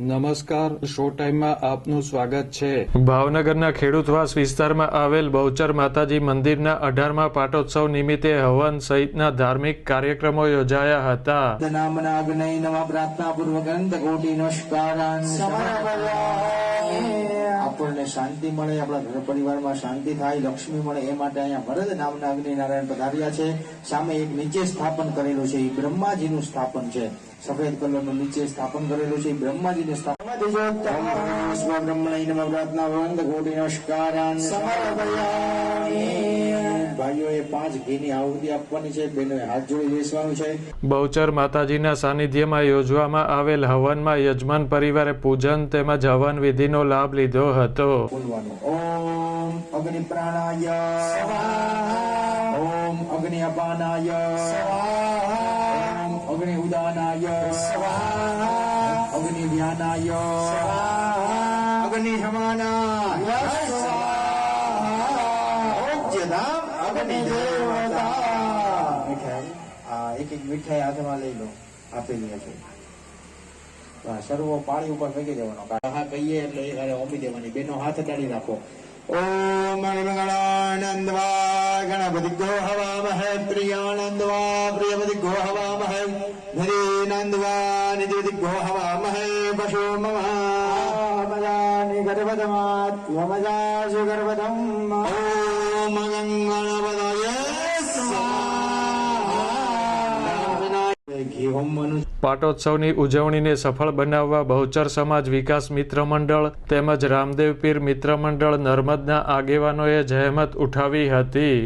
નમસ્કાર શો ટાઈમમાં આપનું સ્વાગત છે. ભાવનગરના ખેડૂતવાસ વિસ્તારમાં આવેલ બહુચર માતાજી મંદિરના અઢારમા પાટોત્સવ નિમિત્તે હવન સહિતના ધાર્મિક કાર્યક્રમો યોજાયા હતા. પ્રાર્થના પૂર્વક આપણને શાંતિ મળે આપણા ઘર પરિવારમાં શાંતિ થાય લક્ષ્મી મળે એ માટે અહીંયા ભરત નામના અગ્નિ નારાયણ પધાર્યા છે. સામે એક નીચે સ્થાપન કરેલું છે એ બ્રહ્માજીનું સ્થાપન છે. સફેદ કલરનું નીચે સ્થાપન કરેલું છે એ બ્રહ્માજીનું સ્થાપન. સ્વબ્રહ્મણય નમ પ્રાર્થના વંદ કોટી નમસ્કારાન ભાઈઓએ પાંચ ઘીની આહુતિ આપવાની છે બહેનોએ હાથ જોડી બેસવાનું છે. બહુચર માતાજીના સાનિધ્યમાં યોજવામાં આવેલ હવનમાં યજમાન પરિવારે પૂજન તેમજ હવન વિધિનો લાભ લીધો હતો. ઓમ અગ્નિ પ્રાણાય. ઓમ અગ્નિ અપાનાય. ઓમ અગ્નિ ઉદાનાય. અગ્નિ ધ્યાનાય. અગ્નિ સમાનાય દેવતા મીઠાઈ આ એક એક મીઠાઈ હાથમાં લઈ લો આપેલી હશે સર્વો પાણી ઉપર ફેંકી દેવાનો હા કહીએ એટલે એ ઘરે ઓમી દેવાની બેનો હાથ અડાડી રાખો ઓમ મંગળાનંદવા ગણપતિ ગો હવામહે પ્રિયાનંદવા પ્રિયપતિ ગો હવામહે ધરીનંદવા નિધિપતિ ગો હવામહે પશુ મમ મજાનિ ગર્ભદમાત ત્વમજા પાટોત્સવની ઉજવણીને સફળ બનાવવા બહુચર સમાજ વિકાસ મિત્ર મંડળ તેમજ રામદેવપીર મિત્ર મંડળ નર્મદના આગેવાનોએ જહેમત ઉઠાવી હતી.